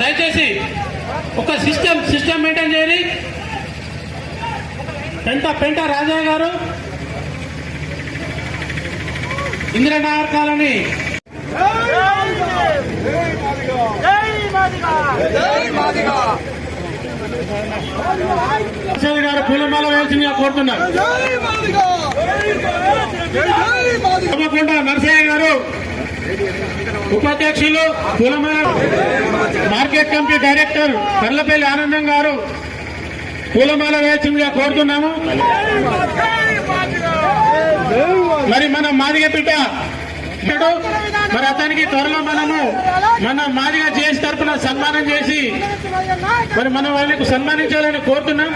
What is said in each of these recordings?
దయచేసి ఒక system system maintain చేయాలి పెంట పెంట రాజా గారు. ఇందిరానగర్ కాలనీ. గారు పూలమాల వేయాల్సిందిగా కోరుతున్నారు నరసయ్య గారు. ఉపాధ్యక్షులు పూలమాల మార్కెట్ కమిటీ డైరెక్టర్ కర్లపల్లి ఆనందం గారు పూలమాల వేయాల్సిందిగా కోరుతున్నాము. మరి మన మాదిగపేట ఇప్పుడు మరి అతనికి త్వరలో మనము మన మాదిగా చేసి తరపున సన్మానం చేసి మరి మనం వాళ్ళకు సన్మానించాలని కోరుతున్నాం.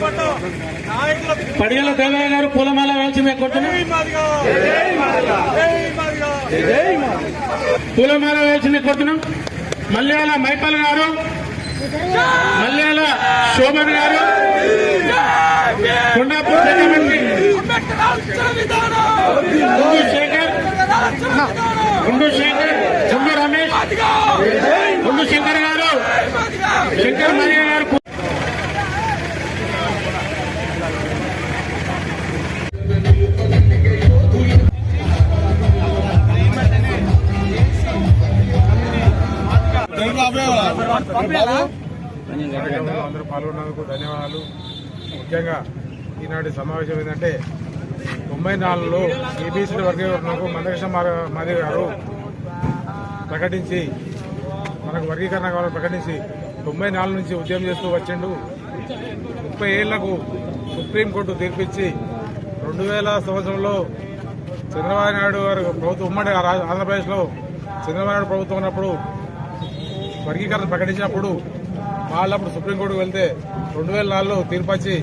మన పడిగల దేవయ్య గారు పూలమాల వేసి మేము జై పూలమాల వేసి మేము పూలమాల వేయాల్సిందిగా కోరుతున్నాం మల్యాల మైపల్ గారు మల్యాల శోభన్ గారు. కొండాపూర్ సెక్రటరీ గుండు శేఖర్. గుండు శేఖర్ గుండు రమేష్. గుండు శంకర్ గారు. శంకర్ మల్య గారు కార్యక్రమంలో అందరూ పాల్గొన్నందుకు ధన్యవాదాలు. ముఖ్యంగా ఈనాటి సమావేశం ఏంటంటే తొంభై నాలుగులో ఏబీసీ వర్గీకరణకు మందకృష్ణ మాది గారు ప్రకటించి మనకు వర్గీకరణ కావాలని ప్రకటించి తొంభై నాలుగు నుంచి ఉద్యమం చేస్తూ వచ్చిండు. ముప్పై ఏళ్ళకు సుప్రీంకోర్టు తీర్పిచ్చి రెండు వేల సంవత్సరంలో చంద్రబాబు నాయుడు గారు ప్రభుత్వం ఉమ్మడి ఆంధ్రప్రదేశ్లో చంద్రబాబు నాయుడు ప్రభుత్వం ఉన్నప్పుడు వర్గీకరణ ప్రకటించినప్పుడు వాళ్ళప్పుడు సుప్రీంకోర్టుకు వెళ్తే రెండు వేల నాలుగులో తీర్పచ్చి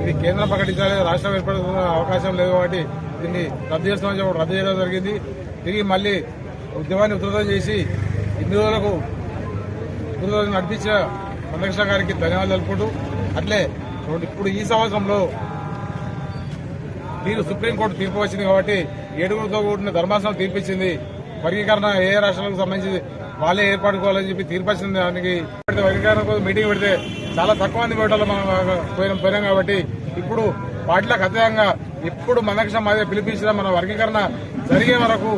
ఇది కేంద్రం ప్రకటించాలి రాష్ట్రం ఏర్పడుతున్న అవకాశం లేదు కాబట్టి దీన్ని రద్దు చేస్తామని చెప్పి రద్దు చేయడం జరిగింది. తిరిగి మళ్ళీ ఉద్యమాన్ని ఉధృతం చేసి ఇన్ని రోజులకు ఇన్ని రోజులు నడిపించిన మందకృష్ణ గారికి ధన్యవాదాలు తెలుపుకుంటూ అట్లే ఇప్పుడు ఈ సంవత్సరంలో మీరు సుప్రీంకోర్టు తీర్పు వచ్చింది కాబట్టి ఏడుగురితో కూడిన ధర్మాసనం తీర్పిచ్చింది. వర్గీకరణ ఏ రాష్ట్రాలకు సంబంధించి వాళ్ళే ఏర్పాటుకోవాలని చెప్పి తీర్పు వచ్చిన దానికి వర్గీకరణ కోసం మీటింగ్ పెడితే చాలా తక్కువ మంది పెట్టాలి మనం పోయినాం పోయినాం కాబట్టి ఇప్పుడు పార్టీలకు అతీతంగా ఇప్పుడు మనక్షం మాదే పిలిపించిన మన వర్గీకరణ జరిగే వరకు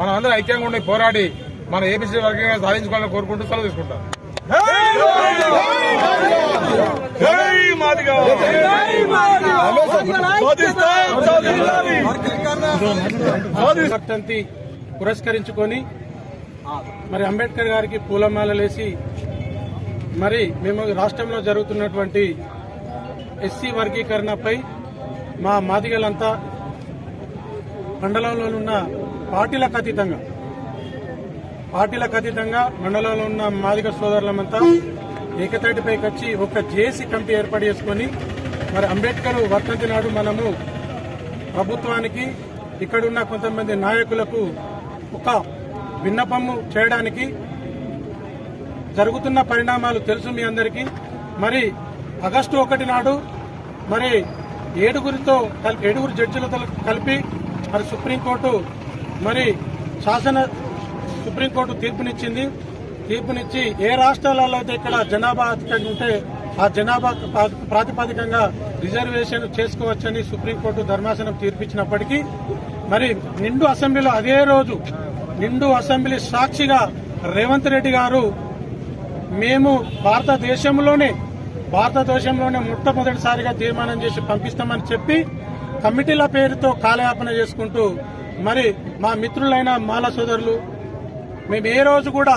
మనం అందరూ ఐక్యంగా ఉండి పోరాడి మన ఏపీసీ వర్గీకరణ సాధించుకోవాలని కోరుకుంటూ సెలవు తీసుకుంటాం. పురస్కరించుకొని మరి అంబేద్కర్ గారికి పూలమాలలేసి మరి మేము రాష్ట్రంలో జరుగుతున్నటువంటి ఎస్సీ వర్గీకరణపై మా మాదిగలంతా మండలంలో ఉన్న పార్టీలకు అతీతంగా పార్టీలకు అతీతంగా మండలంలో ఉన్న మాదిగ సోదరులమంతా ఏకతాటిపైకి వచ్చి ఒక జేసీ కమిటీ ఏర్పాటు చేసుకొని మరి అంబేద్కర్ వర్ధంతి నాడు మనము ప్రభుత్వానికి ఇక్కడున్న కొంతమంది నాయకులకు ఒక విన్నపము చేయడానికి జరుగుతున్న పరిణామాలు తెలుసు మీ అందరికీ. మరి ఆగస్టు ఒకటి నాడు మరి ఏడుగురితో ఏడుగురు జడ్జిలతో కలిపి మరి సుప్రీంకోర్టు మరి శాసన సుప్రీంకోర్టు తీర్పునిచ్చింది. తీర్పునిచ్చి ఏ రాష్ట్రాలలో అయితే ఇక్కడ జనాభా అధికంగా ఉంటే ఆ జనాభా ప్రాతిపదికంగా రిజర్వేషన్ చేసుకోవచ్చని సుప్రీంకోర్టు ధర్మాసనం తీర్పిచ్చినప్పటికీ మరి నిండు అసెంబ్లీలో అదే రోజు నిండు అసెంబ్లీ సాక్షిగా రేవంత్ రెడ్డి గారు మేము భారతదేశంలోనే భారతదేశంలోనే మొట్టమొదటిసారిగా తీర్మానం చేసి పంపిస్తామని చెప్పి కమిటీల పేరుతో కాలయాపన చేసుకుంటూ మరి మా మిత్రులైన మాల సోదరులు మేము ఏ రోజు కూడా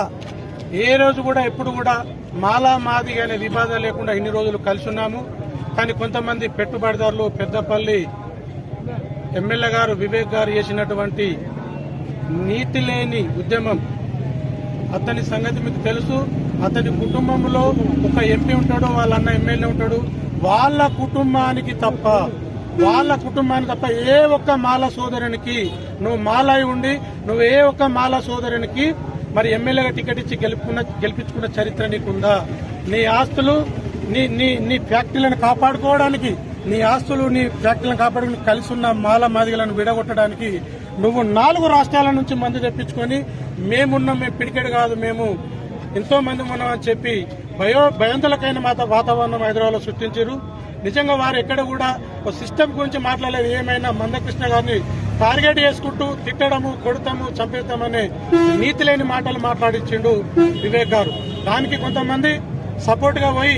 ఏ రోజు కూడా ఎప్పుడు కూడా మాలా మాది అనే వివాదం లేకుండా ఇన్ని రోజులు కలిసి ఉన్నాము. కానీ కొంతమంది పెట్టుబడిదారులు పెద్దపల్లి ఎమ్మెల్యే గారు వివేక్ గారు చేసినటువంటి నీతి లేని ఉద్యమం. అతని సంగతి మీకు తెలుసు. అతని కుటుంబంలో ఒక ఎంపీ ఉంటాడు వాళ్ళ అన్న ఎమ్మెల్యే ఉంటాడు. వాళ్ళ కుటుంబానికి తప్ప వాళ్ళ కుటుంబానికి తప్ప ఏ ఒక్క మాల సోదరునికి నువ్వు మాల అయి ఉండి నువ్వు ఏ ఒక్క మాల సోదరునికి మరి ఎమ్మెల్యేగా టికెట్ ఇచ్చి గెలుపుకున్న గెలిపించుకున్న చరిత్ర నీకుందా? నీ ఆస్తులు నీ నీ నీ ఫ్యాక్టరీలను కాపాడుకోవడానికి నీ ఆస్తులు నీ ఫ్యాక్టరీలను కాపాడుకుని కలిసి ఉన్న మాల మాదిగలను విడగొట్టడానికి నువ్వు నాలుగు రాష్ట్రాల నుంచి మందు తెప్పించుకొని మేమున్నాం మేము పిడికెడు కాదు మేము ఎంతో మంది ఉన్నాం అని చెప్పి భయో భయంతులకైన మాత వాతావరణం హైదరాబాద్లో సృష్టించారు. నిజంగా వారు ఎక్కడ కూడా ఒక సిస్టమ్ గురించి మాట్లాడలేదు. ఏమైనా మందకృష్ణ గారిని టార్గెట్ చేసుకుంటూ తిట్టడము కొడతాము చంపేస్తామనే నీతి లేని మాటలు మాట్లాడిచ్చిండు వివేక్ గారు. దానికి కొంతమంది సపోర్ట్గా పోయి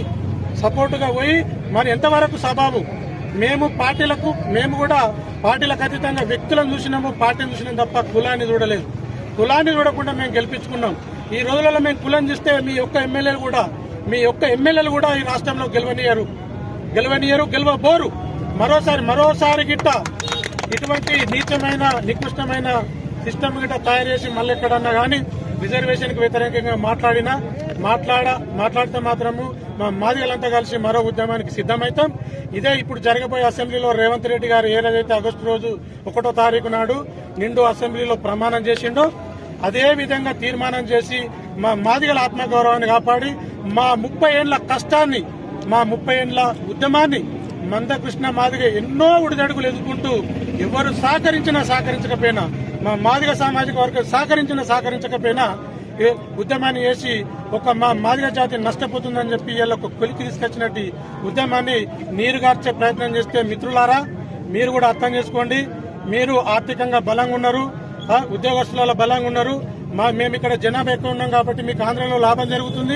సపోర్టుగా పోయి మరి ఎంతవరకు సబాబు? మేము పార్టీలకు మేము కూడా పార్టీలకు అతీతంగా వ్యక్తులను చూసినాము పార్టీని చూసినాం తప్ప కులాన్ని చూడలేదు. కులాన్ని చూడకుండా మేము గెలిపించుకున్నాం. ఈ రోజులలో మేము కులం చూస్తే మీ యొక్క ఎమ్మెల్యేలు కూడా మీ యొక్క ఎమ్మెల్యేలు కూడా ఈ రాష్ట్రంలో గెలవనియరు. గెలవనియరు గెలవబోరు. మరోసారి మరోసారి గిట్ట ఇటువంటి నీచమైన నికృష్టమైన సిస్టమ్ గిట్ట తయారు చేసి మళ్ళీ ఎక్కడన్నా కానీ రిజర్వేషన్కు వ్యతిరేకంగా మాట్లాడినా మాట్లాడ మాట్లాడితే మాత్రము మా మాదిగలంతా కలిసి మరో ఉద్యమానికి సిద్ధమవుతాం ఇదే ఇప్పుడు జరగబోయే అసెంబ్లీలో రేవంత్ రెడ్డి గారు ఏదైతే ఆగస్టు రోజు ఒకటో తారీఖు నాడు నిండు అసెంబ్లీలో ప్రమాణం చేసిండో అదే విధంగా తీర్మానం చేసి మా మాదిగల ఆత్మగౌరవాన్ని కాపాడి మా ముప్పై ఏండ్ల కష్టాన్ని మా ముప్పై ఏండ్ల ఉద్యమాన్ని మందకృష్ణ మాదిగ ఎన్నో ఉడిదడుగులు ఎదుర్కొంటూ ఎవరు సహకరించినా సహకరించకపోయినా మా మాదిగ సామాజిక వర్గం సహకరించిన సహకరించకపోయినా ఉద్యమాన్ని వేసి ఒక మా మాదిగ జాతి నష్టపోతుందని చెప్పి వీళ్ళ ఒక కొలికి తీసుకొచ్చినట్టు ఉద్యమాన్ని ఉద్యమాన్ని నీరుగార్చే ప్రయత్నం చేస్తే మిత్రులారా మీరు కూడా అర్థం చేసుకోండి. మీరు ఆర్థికంగా బలంగా ఉన్నారు ఉద్యోగస్తులలో బలంగా ఉన్నారు. మా మేము ఇక్కడ జనాభా ఎక్కువ ఉన్నాం కాబట్టి మీకు ఆంధ్రలో లాభం జరుగుతుంది.